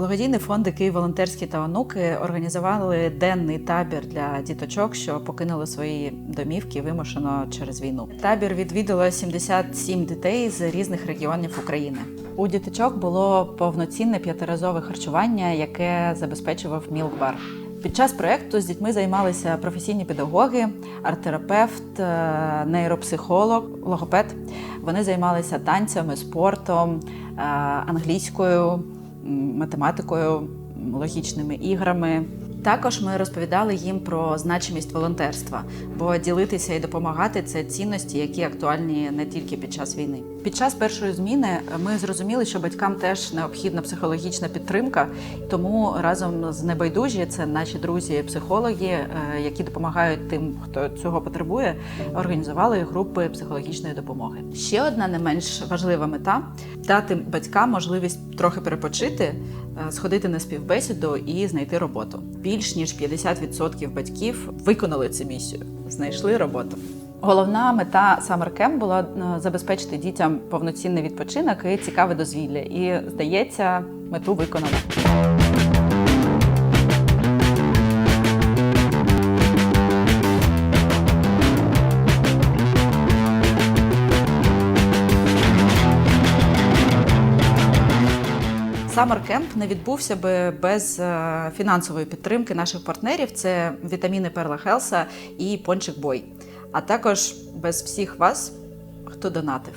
Благодійний фонд «Київ волонтерські та онуки організували денний табір для діточок, що покинули свої домівки вимушено через війну. Табір відвідало 77 дітей з різних регіонів України. У діточок було повноцінне п'ятиразове харчування, яке забезпечував мілкбар. Під час проекту з дітьми займалися професійні педагоги, арт-терапевт, е, нейропсихолог, логопед. Вони займалися танцями, спортом, е, англійською, математикою, логічними іграми. Також ми розповідали їм про значимість волонтерства, бо ділитися і допомагати це цінності, які актуальні не тільки під час війни. Під час першої зміни ми зрозуміли, що батькам теж необхідна психологічна підтримка, тому разом з небайдужі, це наші друзі, психологи, е, які допомагають тим, хто цього потребує, організували групи психологічної допомоги. Ще одна не менш важлива мета дати батькам можливість трохи перепочити, сходити на співбесіду і знайти роботу. Більш ніж 50% батьків виконали цю місію, знайшли роботу. Головна мета Summer була е, забезпечити дітям повноцінний відпочинок і цікаве дозвілля. І здається, мету виконано. Summer Camp не відбувся би без е, фінансової підтримки наших партнерів. Це вітаміни Перла Хелса і Пончик Бой, а також без всіх вас, хто донатив.